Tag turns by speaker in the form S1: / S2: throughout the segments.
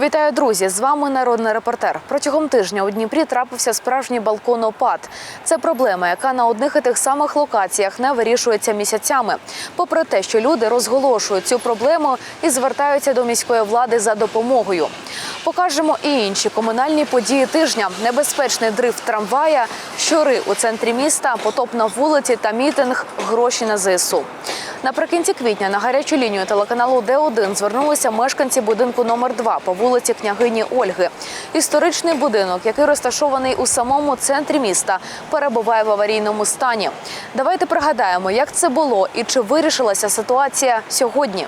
S1: Вітаю, друзі! З вами народний репортер. Протягом тижня у Дніпрі трапився справжній балконопад. Це проблема, яка на одних і тих самих локаціях не вирішується місяцями. Попри те, що люди розголошують цю проблему і звертаються до міської влади за допомогою. Покажемо і інші комунальні події тижня: небезпечний дрифт трамвая, щури у центрі міста, потоп на вулиці та мітинг гроші на ЗСУ. Наприкінці квітня на гарячу лінію телеканалу Д1 звернулися мешканці будинку номер 2 по вулиці княгині Ольги. Історичний будинок, який розташований у самому центрі міста, перебуває в аварійному стані. Давайте пригадаємо, як це було і чи вирішилася ситуація сьогодні.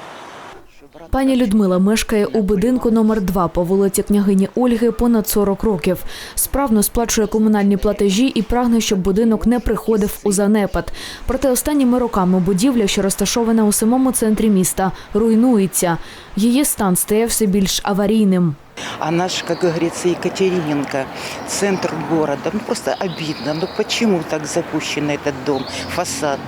S1: Пані Людмила мешкає у будинку номер 2 по вулиці княгині Ольги понад 40 років. Справно сплачує комунальні платежі і прагне, щоб будинок не приходив у занепад. Проте останніми роками будівля, що розташована у самому центрі міста, руйнується. Її стан стає все більш аварійним.
S2: А наш, как говорится, Екатериненко, центр города. Ну просто обидно. Ну почему так запущен этот дом, фасад?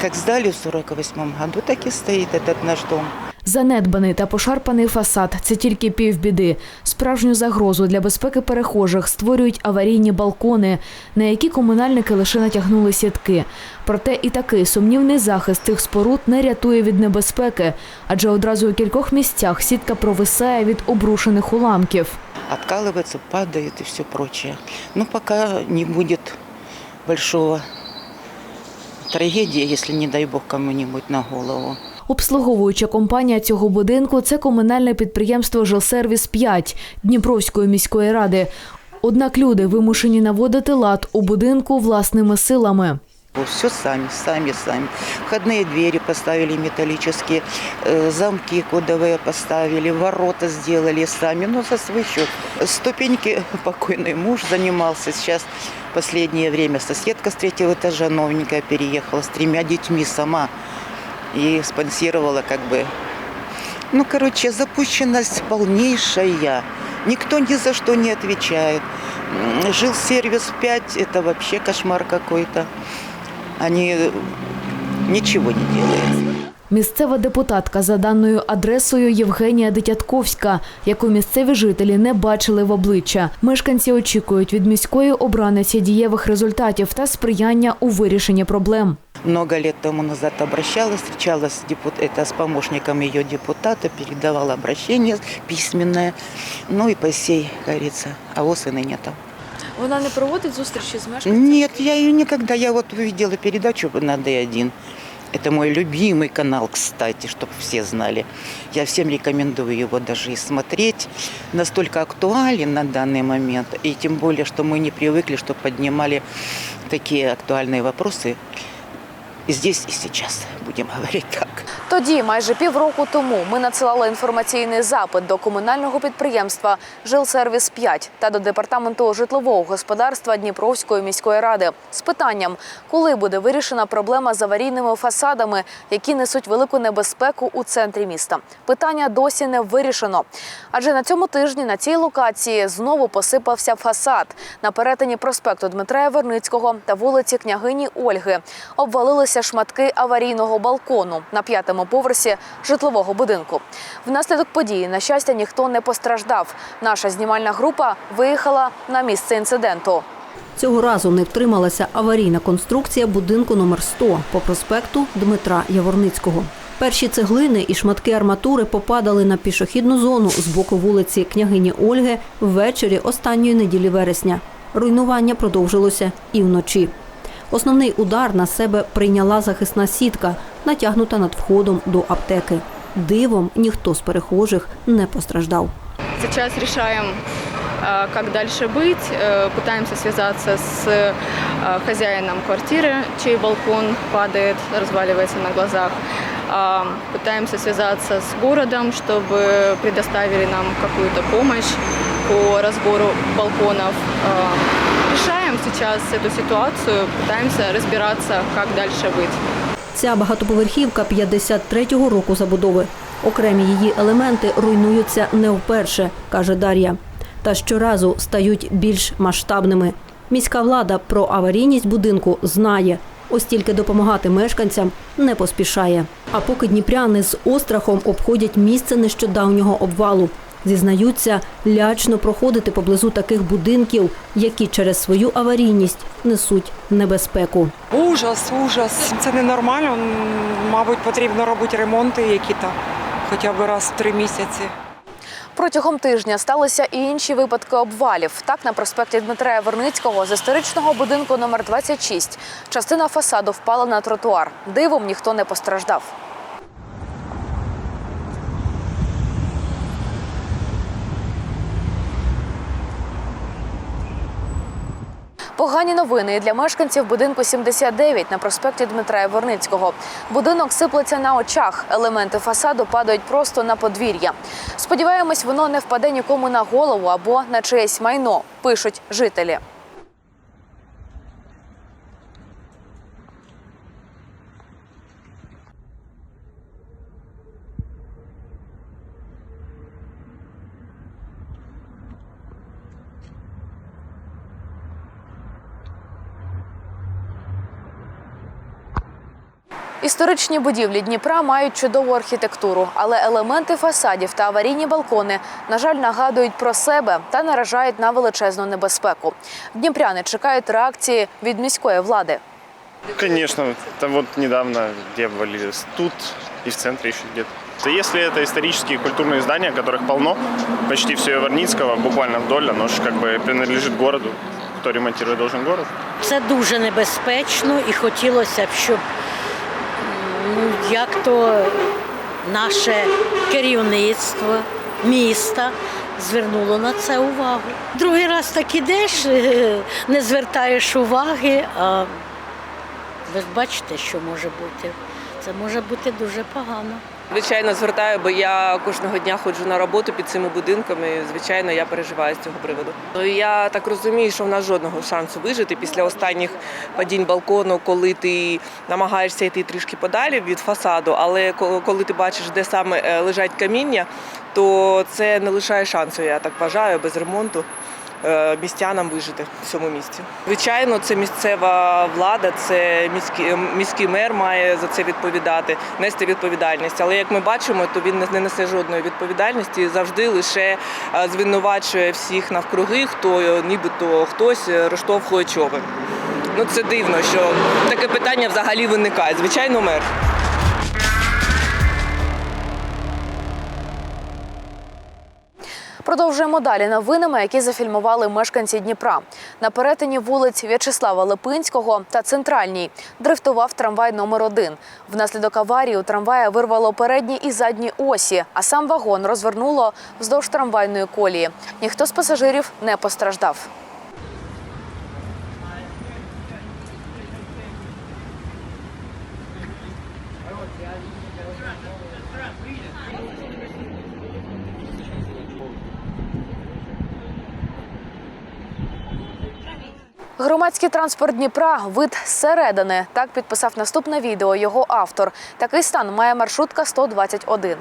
S2: Как сдали в 48 году, так и стоит этот наш дом.
S1: Занедбаний та пошарпаний фасад це тільки півбіди. Справжню загрозу для безпеки перехожих створюють аварійні балкони, на які комунальники лише натягнули сітки. Проте і такий сумнівний захист цих споруд не рятує від небезпеки, адже одразу у кількох місцях сітка провисає від обрушених уламків.
S2: Откалывается, падает и все прочее. Но пока не будет большого трагедии, если, не дай бог, кому-нибудь на голову.
S1: Обслуговуюча компанія цього будинку це комунальне підприємство Жилсервіс 5 Дніпровської міської ради. Однак люди вимушені наводити лад у будинку власними силами.
S2: Все сами, сами, сами. Входные двери поставили металлические, э, замки кодовые поставили, ворота сделали сами, но за свой счет. Ступеньки покойный муж занимался. Сейчас в последнее время соседка с третьего этажа новенькая переехала с тремя детьми сама и спонсировала как бы. Ну, короче, запущенность полнейшая. Никто ни за что не отвечает. Жил сервис 5, это вообще кошмар какой-то. Они ничего не делают.
S1: Місцева депутатка за даною адресою Євгенія Дитятковська, яку місцеві жителі не бачили в обличчя. Мешканці очікують від міської обраниці дієвих результатів та сприяння у вирішенні проблем.
S2: Много лет тому назад обращалась, встречалась с, депут- это, с помощником ее депутата, передавала обращение письменное. Ну и по сей, говорится, а ОС и ныне там.
S1: Вона не проводить зустрічі з мешканцями?
S2: Нет, я ее никогда. Я вот увидела передачу на Д1. Это мой любимый канал, кстати, чтобы все знали. Я всем рекомендую его даже и смотреть. Настолько актуален на данный момент. И тем более, что мы не привыкли, что поднимали такие актуальные вопросы. Здесь, и сейчас, будем говорить так.
S1: Тоді, майже півроку тому, ми надсилали інформаційний запит до комунального підприємства Жилсервіс 5 та до департаменту житлового господарства Дніпровської міської ради з питанням, коли буде вирішена проблема з аварійними фасадами, які несуть велику небезпеку у центрі міста. Питання досі не вирішено. Адже на цьому тижні на цій локації знову посипався фасад на перетині проспекту Дмитра Яворницького та вулиці княгині Ольги. Обвалилися шматки аварійного балкону на п'ятому поверсі житлового будинку. Внаслідок події, на щастя, ніхто не постраждав. Наша знімальна група виїхала на місце інциденту.
S3: Цього разу не втрималася аварійна конструкція будинку номер 100 по проспекту Дмитра Яворницького. Перші цеглини і шматки арматури попадали на пішохідну зону з боку вулиці княгині Ольги ввечері останньої неділі вересня. Руйнування продовжилося і вночі. Основний удар на себе прийняла захисна сітка, натягнута над входом до аптеки. Дивом ніхто з перехожих не постраждав.
S4: Сейчас решаем, а, как дальше быть. Э, Пытаемся связаться с э, хозяином квартиры, чей балкон падает, разваливается на глазах. А, Пытаемся связаться с городом, чтобы предоставили нам какую-то помощь по разбору балконов. А, Решаем сейчас эту ситуацию, пытаемся разбираться, как дальше быть.
S3: Ця багатоповерхівка 53-го року забудови. Окремі її елементи руйнуються не вперше, каже Дар'я. Та щоразу стають більш масштабними. Міська влада про аварійність будинку знає. Ось тільки допомагати мешканцям не поспішає. А поки дніпряни з острахом обходять місце нещодавнього обвалу. Зізнаються, лячно проходити поблизу таких будинків, які через свою аварійність несуть небезпеку.
S5: Ужас, ужас. Це ненормально. Мабуть, потрібно робити ремонти які-то хоча б раз в три місяці.
S1: Протягом тижня сталися і інші випадки обвалів. Так, на проспекті Дмитра Яворницького з історичного будинку номер 26 частина фасаду впала на тротуар. Дивом ніхто не постраждав. Погані новини і для мешканців будинку 79 на проспекті Дмитра Яворницького. Будинок сиплеться на очах. Елементи фасаду падають просто на подвір'я. Сподіваємось, воно не впаде нікому на голову або на чиєсь майно, пишуть жителі. Історичні будівлі Дніпра мають чудову архітектуру, але елементи фасадів та аварійні балкони, на жаль, нагадують про себе та наражають на величезну небезпеку. Дніпряни чекають реакції від міської влади.
S6: Конечно, там вот недавно где обвалились, тут и в центре еще где-то. То Если это исторические и культурные здания, которых полно, почти все Иварницкого, буквально вдоль, оно же как бы принадлежит городу, кто ремонтировать должен город.
S7: Це дуже небезпечно і хотілося б, щоб ну, як то наше керівництво міста звернуло на це увагу. Другий раз так ідеш, е, не звертаєш уваги, а ви бачите, що може бути. Це може бути дуже погано.
S8: Звичайно, звертаю, бо я кожного дня ходжу на роботу під цими будинками. і, Звичайно, я переживаю з цього приводу. Ну, Я так розумію, що в нас жодного шансу вижити після останніх падінь балкону, коли ти намагаєшся йти трішки подалі від фасаду, але коли ти бачиш, де саме е, лежать каміння, то це не лишає шансу, я так вважаю, без ремонту. Е, Містянам вижити в цьому місці. Звичайно, це місцева влада, це міський, міський мер має за це відповідати, нести відповідальність. Але як ми бачимо, то він не- не несе жодної відповідальності, завжди лише е, звинувачує всіх навкруги, хто е, нібито хтось е, розштовхує човен. Ну це дивно, що таке питання взагалі виникає. Звичайно, мер.
S1: Продовжуємо далі новинами, які зафільмували мешканці Дніпра. На перетині вулиць В'ячеслава Липинського та центральній дрифтував трамвай номер 1 Внаслідок аварії у трамвая вирвало передні і задні осі, а сам вагон розвернуло вздовж трамвайної колії. Ніхто з пасажирів не постраждав. Громадський транспорт Дніпра вид зсередини. Так підписав наступне відео його автор. Такий стан має маршрутка 121.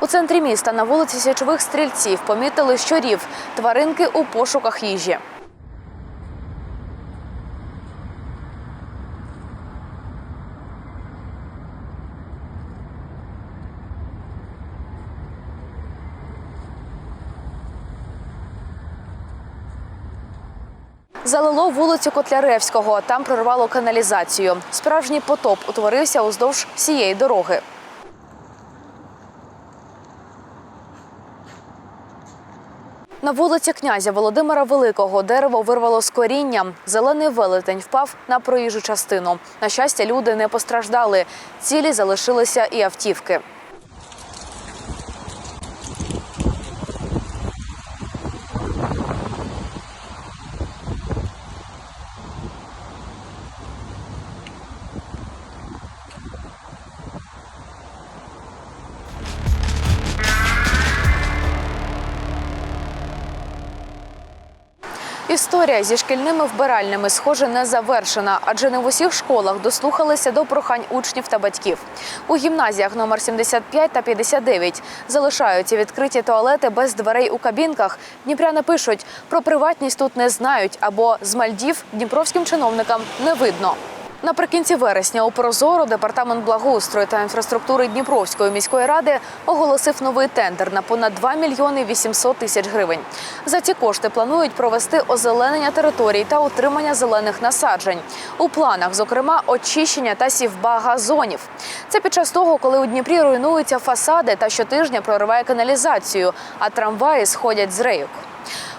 S1: У центрі міста на вулиці Січових стрільців помітили щурів тваринки у пошуках їжі. Залило вулицю Котляревського. Там прорвало каналізацію. Справжній потоп утворився уздовж всієї дороги. На вулиці князя Володимира Великого дерево вирвало з коріння. Зелений велетень впав на проїжджу частину. На щастя, люди не постраждали. Цілі залишилися і автівки. Історія зі шкільними вбиральнями, схоже, не завершена, адже не в усіх школах дослухалися до прохань учнів та батьків. У гімназіях номер 75 та 59 залишаються відкриті туалети без дверей у кабінках. Дніпряни пишуть, про приватність тут не знають або з Мальдів дніпровським чиновникам не видно. Наприкінці вересня у Прозоро департамент благоустрою та інфраструктури Дніпровської міської ради оголосив новий тендер на понад 2 мільйони 800 тисяч гривень. За ці кошти планують провести озеленення територій та утримання зелених насаджень. У планах, зокрема, очищення та сівба газонів. Це під час того, коли у Дніпрі руйнуються фасади та щотижня прориває каналізацію, а трамваї сходять з рейок.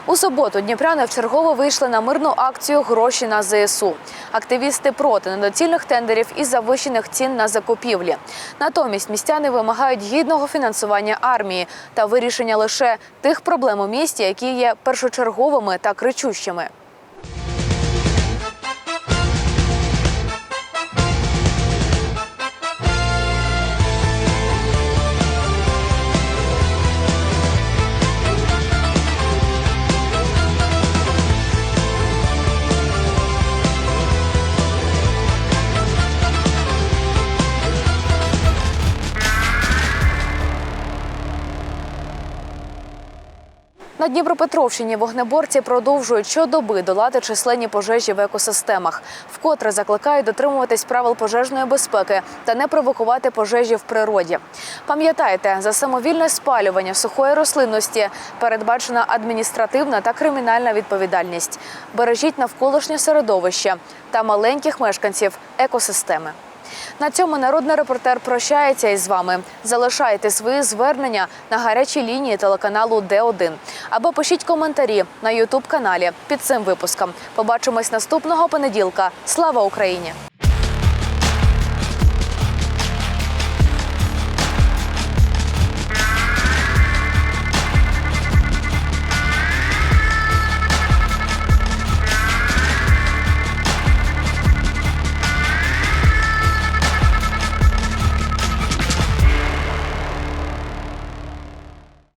S1: У суботу дніпряни вчергово вийшли на мирну акцію Гроші на ЗСУ. Активісти проти недоцільних тендерів і завищених цін на закупівлі. Натомість містяни вимагають гідного фінансування армії та вирішення лише тих проблем у місті, які є першочерговими та кричущими. На Дніпропетровщині вогнеборці продовжують щодоби долати численні пожежі в екосистемах. Вкотре закликають дотримуватись правил пожежної безпеки та не провокувати пожежі в природі. Пам'ятайте, за самовільне спалювання сухої рослинності передбачена адміністративна та кримінальна відповідальність. Бережіть навколишнє середовище та маленьких мешканців екосистеми. На цьому народний репортер прощається із вами. Залишайте свої звернення на гарячій лінії телеканалу Д1 або пишіть коментарі на Ютуб каналі під цим випуском. Побачимось наступного понеділка. Слава Україні!